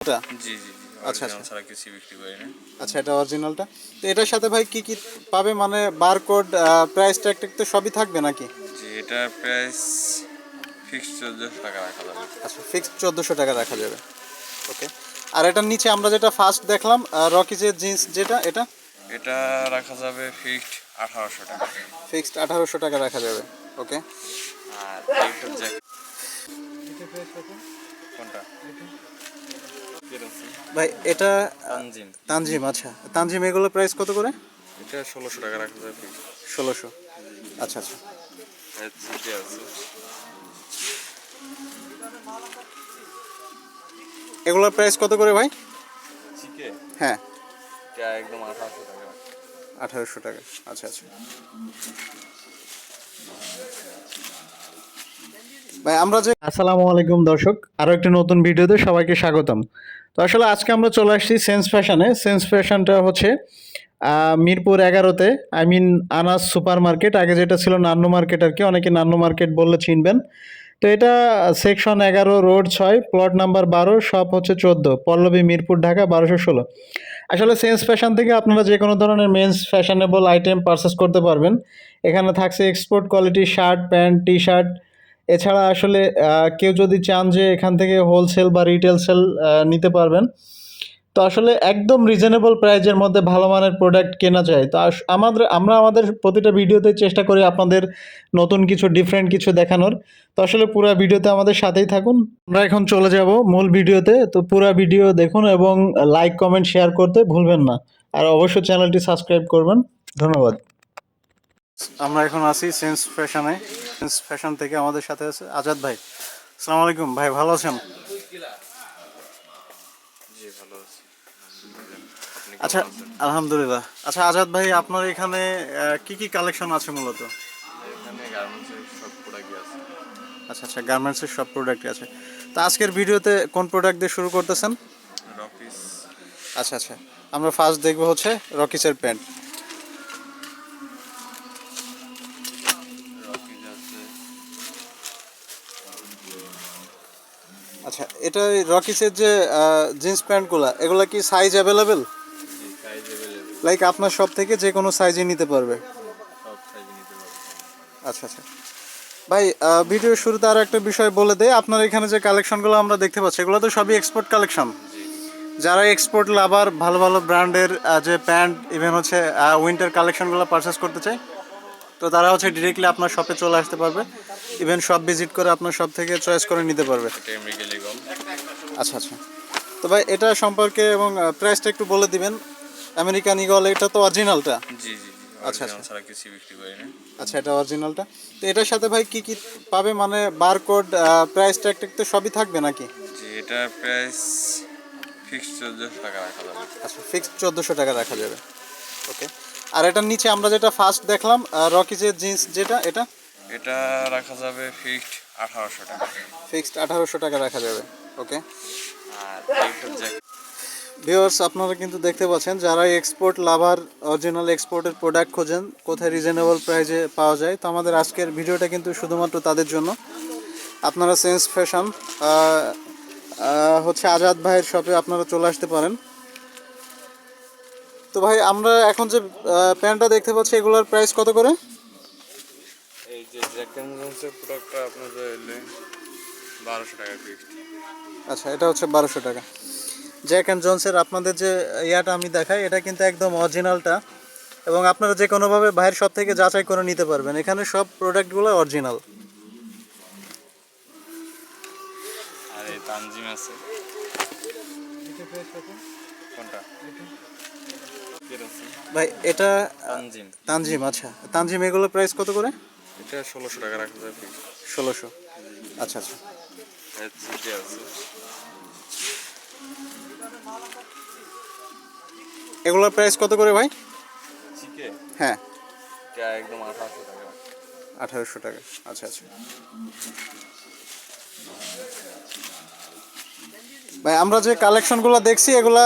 এটা জি জি আচ্ছা, আচ্ছা। ছাড়া কিছু বিক্রি করি না আচ্ছা এটা অরিজিনালটা তো এটার সাথে ভাই কি কি পাবে? মানে বারকোড প্রাইস ট্যাগ ট্যাগ তো সবই থাকবে নাকি? জি এটার প্রাইস ফিক্সড চোদ্দোশো টাকা রাখা যাবে। আচ্ছা ফিক্সড চোদ্দোশো টাকা রাখা যাবে। ওকে আর এটার নিচে আমরা যেটা ফার্স্ট দেখলাম রকিজের জিন্স যেটা এটা? এটা রাখা যাবে ফিক্সড আঠারোশো টাকা। ফিক্সড আঠারোশো টাকা রাখা যাবে। ওকে আর কোনটা? ভাই এটা তানজিম। তানজিম আচ্ছা। তানজিম এগুলো প্রাইস কত করে? এটা ষোলোশো টাকা রাখা ফিক্সড ষোলোশো। আচ্ছা আচ্ছা। এগুলোর প্রাইস কত করে ভাই? হ্যাঁ। একদম আঠারোশো টাকা। আঠারোশো টাকা। আচ্ছা আচ্ছা। ভাই আমরা যে আসসালামু আলাইকুম দর্শক। আরও একটি নতুন ভিডিওতে সবাইকে স্বাগতম। তো আসলে আজকে আমরা চলে আসছি সেন্স ফ্যাশনে সেন্স ফ্যাশনটা হচ্ছে মিরপুর এগারোতে। I mean Anas super market আগে যেটা ছিল নান্নু মার্কেট আর কি, অনেকে নান্নু মার্কেট বললে চিনবেন। তো এটা সেকশন এগারো, রোড ছয়, প্লট নাম্বার বারো, শপ হচ্ছে চোদ্দ, পল্লবী, মিরপুর, ঢাকা, বারোশো ষোলো। আসলে সেন্স ফ্যাশন থেকে আপনারা যে কোনো ধরনের মেন্স ফ্যাশনেবল আইটেম পারচেস করতে পারবেন। এখানে থাকছে export quality shirt pant T shirt এছাড়া আসলে কেউ যদি চান যে এখান থেকে হোলসেল বা রিটেল সেল নিতে পারবেন। তো আসলে একদম রিজনেবল প্রাইজের মধ্যে ভালো মানের প্রোডাক্ট কেনা যায়। তো আমাদের, আমরা আমাদের প্রতিটা ভিডিওতে চেষ্টা করি আপনাদের নতুন কিছু ডিফারেন্ট কিছু দেখানোর। তো আসলে পুরো ভিডিওতে আমাদের সাথেই থাকুন। আমরা এখন চলে যাব মূল ভিডিওতে। তো পুরো ভিডিও দেখুন এবং লাইক কমেন্ট শেয়ার করতে ভুলবেন না। আর অবশ্যই চ্যানেলটি সাবস্ক্রাইব করবেন। ধন্যবাদ। আমরা এখন আছি সেন্স ফ্যাশনে সেন্স ফ্যাশন থেকে আমাদের সাথে আছে আজাদ ভাই। আসসালামু আলাইকুম ভাই ভালো আছেন? আচ্ছা আলহামদুলিল্লাহ। আচ্ছা আজাদ ভাই আপনার এখানে কি কি কালেকশন আছে মূলত? আচ্ছা আচ্ছা গার্মেন্টসের সব প্রোডাক্টই আছে। তো আজকের ভিডিওতে কোন প্রোডাক্ট দিয়ে শুরু করতেছেন? রকিস আচ্ছা আচ্ছা আমরা ফার্স্ট দেখব হচ্ছে রকিসের প্যান্ট রকিস আছে আচ্ছা এটা রকিসের যে জিন্স প্যান্টগুলো এগুলো কি সাইজ অ্যাভেলেবেল লাইক আপনার সব থেকে যে কোনো সাইজে নিতে পারবে। আচ্ছা আচ্ছা। ভাই আহ, ভিডিওর শুরুতে আরও একটা বিষয় বলে দেয় আপনার এখানে যে কালেকশনগুলো আমরা দেখতে পাচ্ছি এগুলো তো সবই এক্সপোর্ট কালেকশন যারা এক্সপোর্ট লাভার ভালো ভালো ব্র্যান্ডের যে প্যান্ট ইভেন হচ্ছে উইন্টার কালেকশনগুলো পারচেস করতে চায় তো তারা হচ্ছে ডিরেক্টলি আপনার শপে চলে আসতে পারবে। ইভেন শপ ভিজিট করে আপনার শপ থেকে চয়েস করে নিতে পারবে। আচ্ছা আচ্ছা। তো ভাই এটা সম্পর্কে এবং প্রাইসটা একটু বলে দিবেন। আমেরিকান ইগল এটা তো অরিজিনালটা জি জি আচ্ছা, original ছাড়া কিছু বিক্রি করি না আচ্ছা এটা অরিজিনালটা তো এটার সাথে ভাই কি কি পাবে? মানে বারকোড প্রাইস ট্যাগ ট্যাগ তো সবই থাকবে নাকি? জি এটার প্রাইস ফিক্সড চোদ্দোশো টাকা রাখা যাবে। আচ্ছা ফিক্সড চোদ্দোশো টাকা রাখা যাবে। ওকে আর এটার নিচে আমরা যেটা ফার্স্ট দেখলাম রকিজের জিন্স যেটা এটা? এটা রাখা যাবে ফিক্সড আঠারোশো টাকা। ফিক্সড আঠারোশো টাকা রাখা যাবে ওকে আর ভিউয়ার্স আপনারা কিন্তু দেখতে পাচ্ছেন যারা এক্সপোর্ট লাভার অরিজিনাল এক্সপোর্টের প্রোডাক্ট খোঁজেন কোথায় রিজনেবল প্রাইসে পাওয়া যায় তো আমাদের আজকের ভিডিওটা কিন্তু শুধুমাত্র তাদের জন্য। আপনারা সেন্স ফ্যাশন হচ্ছে আজাদ ভাইয়ের শপে আপনারা চলে আসতে পারেন। তো ভাই আমরা এখন যে প্যান্টটা দেখতে পাচ্ছি এগুলোর প্রাইস কত করে? এই যে জ্যাক অ্যান্ড জোন্সের প্রোডাক্টটা আপনাদের এলে বারোশো টাকা ফিক্সড আচ্ছা এটা হচ্ছে বারোশো টাকা। জ্যাক অ্যান্ড জনসের আপনাদের যে ইয়াটা আমি দেখাই এটা কিন্তু একদম অরিজিনালটা এবং আপনারা যে কোনোভাবে বাইরের সব থেকে যাচাই করে নিতে পারবেন এখানে সব প্রোডাক্টগুলো অরিজিনাল আর তানজিম আছে। কোনটা। ভাই এটা তানজিম। তানজিম আচ্ছা। তানজিম এগুলো প্রাইস কত করে? এটা ষোলোশো টাকা রাখা যায় ষোলোশো। আচ্ছা আচ্ছা। এগুলোর প্রাইস কত করে ভাই? হ্যাঁ। একদম আঠারোশো টাকা। আঠারোশো টাকা। আচ্ছা আচ্ছা। ভাই, আমরা যে কালেকশনগুলো দেখছি, এগুলা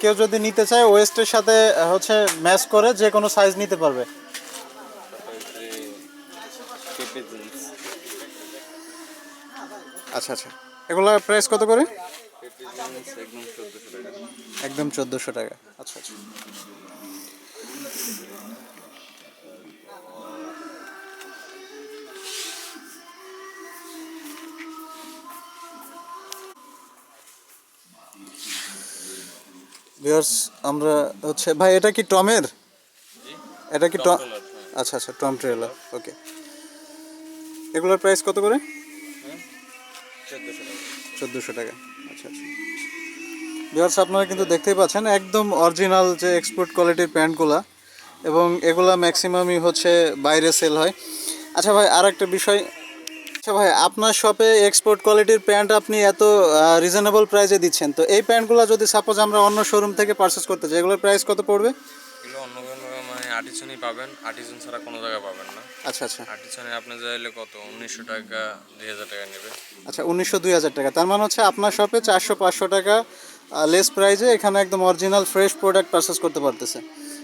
কেউ যদি নিতে চায় ওয়েস্টের সাথে হচ্ছে ম্যাচ করে যে কোনো সাইজ নিতে পারবে। আচ্ছা আচ্ছা। এগুলা প্রাইস কত করে? একদম চোদ্দোশো টাকা। আচ্ছা আচ্ছা। ভিউয়ার্স আমরা হচ্ছে ভাই এটা কি টমের? এটা কি টম আচ্ছা আচ্ছা টম ট্রেলার ওকে এগুলোর প্রাইস কত করে? হ্যাঁ চোদ্দোশো টাকা আচ্ছা আচ্ছা। ভিউয়ার্স আপনারা কিন্তু দেখতেই পাচ্ছেন একদম অরিজিনাল যে এক্সপোর্ট কোয়ালিটির প্যান্টগুলা এবং এগুলা ম্যাক্সিমামই হচ্ছে বাইরে সেল হয়। আচ্ছা ভাই আর একটা বিষয় আচ্ছা ভাই আপনার শপে এক্সপোর্ট কোয়ালিটির প্যান্ট আপনি এত রিজনেবল প্রাইসে দিচ্ছেন। তো এই প্যান্টগুলো যদি সাপোজ আমরা অন্য শোরুম থেকে পারচেস করতে চাই এগুলোর প্রাইস কত পড়বে? এগুলো অন্য কোনো মানে আর্টিসনই পাবেন। আর্টিসন ছাড়া কোনো জায়গায় পাবেন না। আচ্ছা আচ্ছা। আর্টিসনে আপনি চাইলে কত? উনিশশো টাকা দুই হাজার টাকা নেবে। আচ্ছা উনিশশো দুই হাজার টাকা। তার মানে হচ্ছে আপনার শপে চারশো পাঁচশো টাকা লেস প্রাইজে এখানে একদম অরিজিনাল ফ্রেশ প্রোডাক্ট পারচেস করতে পারতেছে।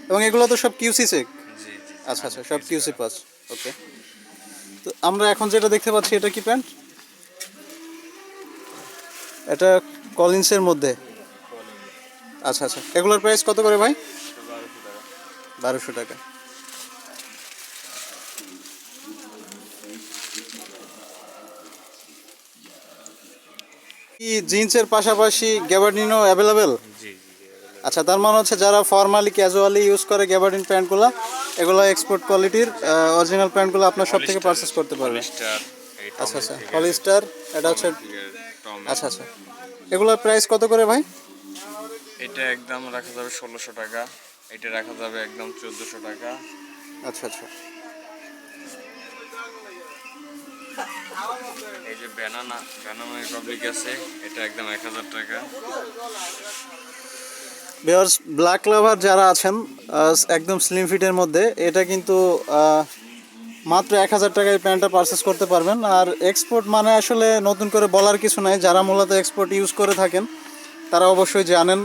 এবং এগুলো তো সব কিউসি চেক আচ্ছা আচ্ছা সব কিউসি পাস ওকে আমরা এখন যেটা দেখতে পাচ্ছি, এটা কি প্যান্ট? এটা কলিন্সের মধ্যে। আচ্ছা আচ্ছা। এগুলোর প্রাইস কত করে ভাই? বারোশো টাকা। কি জিন্সের পাশাপাশি গ্যাবার্ডিনও অ্যাভেলেবেল? আচ্ছা তার মানে হচ্ছে যারা ফর্মালি ক্যাজুয়ালি ইউজ করে গ্যাবার্ডিন প্যান্টগুলো এগুলো এক্সপোর্ট কোয়ালিটির অরিজিনাল প্যান্টগুলো আপনার সব থেকে পারচেস করতে পারবে। আচ্ছা আচ্ছা পলিস্টার এটা হচ্ছে আচ্ছা আচ্ছা। এগুলোর প্রাইস কত করে ভাই? এটা একদম রাখা যাবে ষোলোশো টাকা। এটা রাখা যাবে একদম চোদ্দোশো টাকা। আচ্ছা আচ্ছা। এই যে ব্যানানা ব্যানানা রিপাবলিক আছে এটা একদম এক হাজার টাকা। বিয়ার্স ব্ল্যাক লাভার যারা আছেন একদম স্লিম ফিটের মধ্যে, এটা কিন্তু মাত্র এক হাজার টাকায় প্যান্টটা পারচেস করতে পারবেন। আর এক্সপোর্ট মানে আসলে নতুন করে বলার কিছু নাই, যারা মূলত এক্সপোর্ট ইউজ করে থাকেন, তারা অবশ্যই জানেন।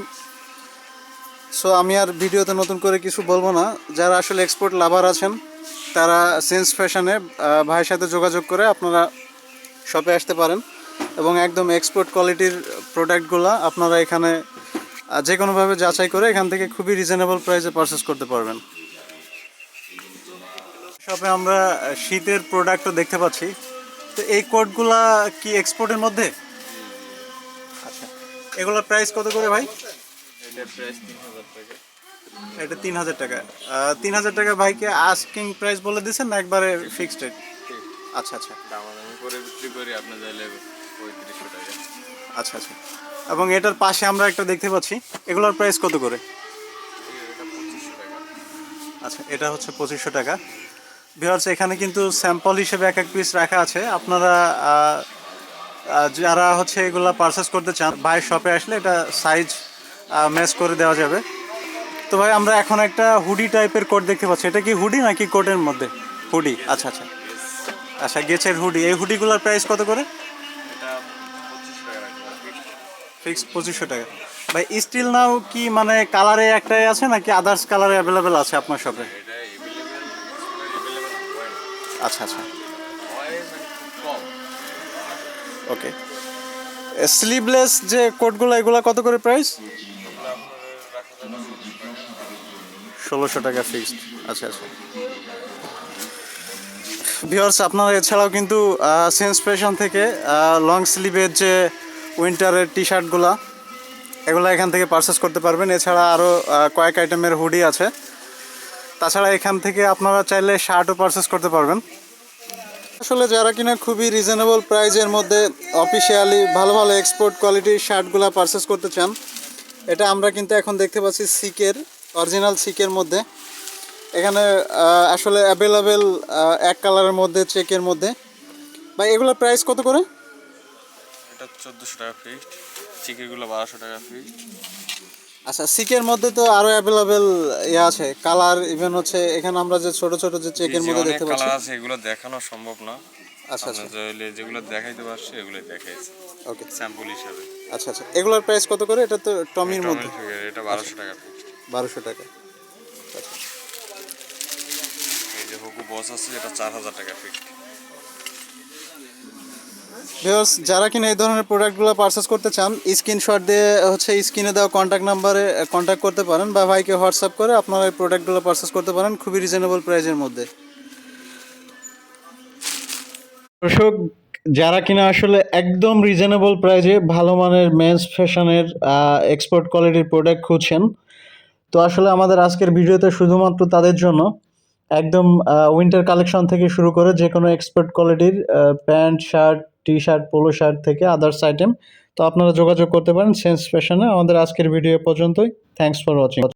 সো আমি আর ভিডিওতে নতুন করে কিছু বলব না। যারা আসলে এক্সপোর্ট লাভার আছেন, তারা সেন্স ফ্যাশনে ভাইয়ের সাথে যোগাযোগ করে আপনারা শপে আসতে পারেন। এবং একদম এক্সপোর্ট কোয়ালিটির প্রোডাক্টগুলো আপনারা এখানে যে কোনোভাবে যাচাই করে এখান থেকে খুবই রিজনেবল প্রাইসে পারচেস করতে পারবেন। শপে আমরা শীতের প্রোডাক্টও দেখতে পাচ্ছি। তো এই কোটগুলা কি এক্সপোর্টের মধ্যে? আচ্ছা। এগুলোর প্রাইস কত করে ভাই? এটা প্রাইস তিন হাজার টাকা। এটা তিন হাজার টাকা। ভাইকে আস্কিং প্রাইস বলে দিয়েছেন না একবারে ফিক্সড রেট আচ্ছা আচ্ছা। করে বিক্রি করি আপনি চাইলে আচ্ছা আচ্ছা। এবং এটার পাশে আমরা একটা দেখতে পাচ্ছি। এগুলোর প্রাইস কত করে? আচ্ছা এটা হচ্ছে পঁচিশশো টাকা। ভিওয়ার্স এখানে কিন্তু স্যাম্পল হিসেবে এক এক পিস রাখা আছে। আপনারা যারা হচ্ছে এগুলো পারচেস করতে চান ভাইয়ের শপে আসলে এটা সাইজ ম্যাচ করে দেওয়া যাবে। তো ভাই, আমরা এখন একটা হুডি টাইপের কোট দেখতে পাচ্ছি। এটা কি হুডি নাকি কোটের মধ্যে? হুডি আচ্ছা আচ্ছা। আচ্ছা গেছের হুডি এই হুডিগুলোর প্রাইস কত করে? ফিক্সড পঁচিশশো টাকা। ভাই স্টিল নাও কি মানে কালারে একটাই আছে নাকি আদার্স কালারে অ্যাভেলেবেল আছে আপনার শপে। আচ্ছা আচ্ছা। ওকে স্লিভলেস যে কোটগুলো, এগুলো কত করে প্রাইস ষোলোশো টাকা ফিক্সড আচ্ছা আচ্ছা। ভিওর্স আপনারা এছাড়াও কিন্তু সেন্স ফ্যাশন থেকে লং স্লিভের যে উইন্টারের টি শার্টগুলো এগুলো এখান থেকে পারচেস করতে পারবেন। এছাড়া আরও কয়েক আইটেমের হুডি আছে। তাছাড়া এখান থেকে আপনারা চাইলে শার্টও পারচেস করতে পারবেন। আসলে যারা কিনা খুবই রিজনেবল প্রাইজের মধ্যে অফিসিয়ালি ভালো ভালো এক্সপোর্ট কোয়ালিটির শার্টগুলো পারচেস করতে চান, এটা আমরা কিন্তু এখন দেখতে পাচ্ছি সিকের অরিজিনাল সিকের মধ্যে। এখানে আসলে অ্যাভেলেবেল এক কালারের মধ্যে চেকের মধ্যে। বা এগুলোর প্রাইস কত করে? চোদ্দোশো টাকা ফিক্সড চিকেগুলো বারোশো টাকা ফিক্সড আচ্ছা সিকের মধ্যে তো আরও অ্যাভেলেবেল ইয়ে আছে কালার ইভেন হচ্ছে এখানে আমরা যে ছোট ছোট যে চেকের মধ্যে দেখতে পাচ্ছি। কালার আছে এগুলো দেখানো সম্ভব না। আচ্ছা আচ্ছা। যেগুলো দেখাইতে পারছি এগুলো দেখাইছে। ওকে স্যাম্পল হিসাবে। আচ্ছা আচ্ছা। এগুলোর প্রাইস কত করে? এটা তো টমির মধ্যে। এটা বারোশো টাকা ফিক্সড বারোশো টাকা। এই যে হকু বস আছে এটা চার হাজার টাকা ফিক্সড ভিউয়ার্স যারা কিনা এই ধরনের প্রোডাক্টগুলো পারচেস করতে চান স্ক্রিনশট দিয়ে হচ্ছে স্ক্রিনে দেওয়া কন্ট্যাক্ট নাম্বারে কন্ট্যাক্ট করতে পারেন বা ভাইকে হোয়াটসঅ্যাপ করে আপনারা এই প্রোডাক্টগুলো পারচেস করতে পারেন খুবই রিজনেবল প্রাইসের মধ্যে। দর্শক, যারা কিনা আসলে একদম রিজনেবল প্রাইসে ভালো মানের মেন্স ফ্যাশনের এক্সপোর্ট কোয়ালিটির প্রোডাক্ট খুঁজছেন, তো আসলে আমাদের আজকের ভিডিওতে শুধুমাত্র তাদের জন্য একদম উইন্টার কালেকশন থেকে শুরু করে যে কোনো এক্সপোর্ট কোয়ালিটির pant, shirt T shirt polo shirt থেকে আদার্স আইটেম তো আপনারা যোগাযোগ করতে পারেন সেন্স ফ্যাশনে আমাদের আজকের ভিডিও পর্যন্তই। Thanks for watching